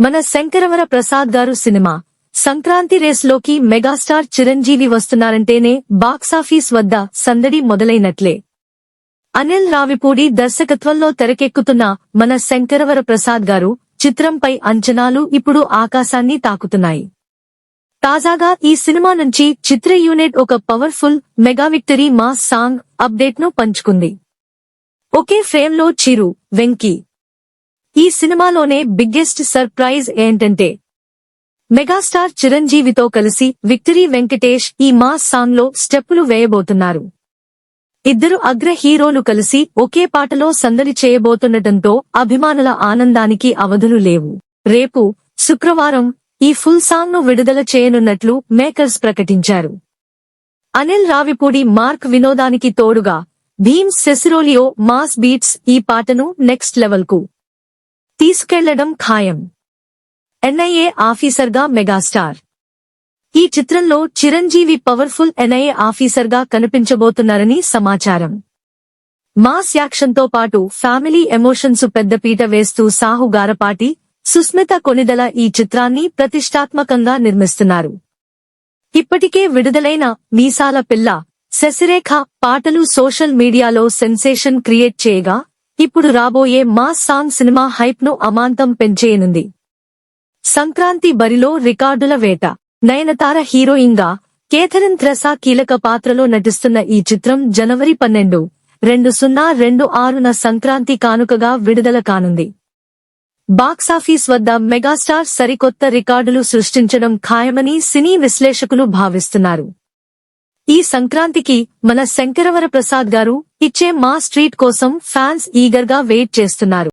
మన శంకరవర ప్రసాద్ గారు సినిమా. సంక్రాంతి రేస్లోకి మెగాస్టార్ చిరంజీవి వస్తున్నారంటేనే బాక్సాఫీస్ వద్ద సందడి మొదలైనట్లే. అనిల్ రావిపూడి దర్శకత్వంలో తెరకెక్కుతున్న మన శంకరవర ప్రసాద్ గారు చిత్రంపై అంచనాలు ఇప్పుడు ఆకాశాన్ని తాకుతున్నాయి. తాజాగా ఈ సినిమా నుంచి చిత్ర యూనిట్ ఒక powerful mega victory mass song అప్డేట్ను పంచుకుంది. ఒకే ఫ్రేమ్లో చిరు వెంకీ ఈ సినిమాలోనే బిగ్గెస్ట్ సర్ప్రైజ్ ఏంటంటే మెగాస్టార్ చిరంజీవితో కలిసి విక్టరీ వెంకటేష్ ఈ మాస్ సాంగ్లో స్టెప్పులు వేయబోతున్నారు. ఇద్దరు అగ్ర హీరోలు కలిసి ఒకే పాటలో సందడి చేయబోతుండటంతో అభిమానుల ఆనందానికి అవధులు లేవు. రేపు శుక్రవారం ఈ ఫుల్ సాంగ్ను విడుదల చేయనున్నట్లు మేకర్స్ ప్రకటించారు. అనిల్ రావిపూడి మార్క్ వినోదానికి తోడుగా భీమ్ సెసిరోలియో మాస్ బీట్స్ ఈ పాటను నెక్స్ట్ లెవెల్కు తీసుకెళ్ళడం ఖాయం. ఎన్ఐఏ ఆఫీసర్గా మెగాస్టార్. ఈ చిత్రంలో చిరంజీవి పవర్ఫుల్ ఎన్ఐఏ ఆఫీసర్గా కనిపించబోతున్నారని సమాచారం. మాస్ యాక్షన్తో పాటు ఫ్యామిలీ ఎమోషన్స్ పెద్దపీట వేస్తూ సాహు గారపాటి సుస్మిత కొనిదల ఈ చిత్రాన్ని ప్రతిష్టాత్మకంగా నిర్మిస్తున్నారు. ఇప్పటికే విడుదలైన మీసాల పిల్ల శశిరేఖ పాటలు సోషల్ మీడియాలో సెన్సేషన్ క్రియేట్ చేయగా ఇప్పుడు రాబోయే మాస్ సాంగ్ సినిమా హైప్ను అమాంతం పెంచేయనుంది. సంక్రాంతి బరిలో రికార్డుల వేట. నయనతార హీరోయిన్గా కేథరిన్ త్రసా కీలక పాత్రలో నటిస్తున్న ఈ చిత్రం జనవరి పన్నెండు రెండు సున్నా రెండు ఆరున సంక్రాంతి కానుకగా విడుదల కానుంది. బాక్సాఫీస్ వద్ద మెగాస్టార్ సరికొత్త రికార్డులు సృష్టించడం ఖాయమని సినీ విశ్లేషకులు భావిస్తున్నారు. ఈ సంక్రాంతికి మన శంకరవర ప్రసాద్ గారు ఇచ్చే మా స్ట్రీట్ కోసం ఫ్యాన్స్ ఈగర్గా వెయిట్ చేస్తున్నారు.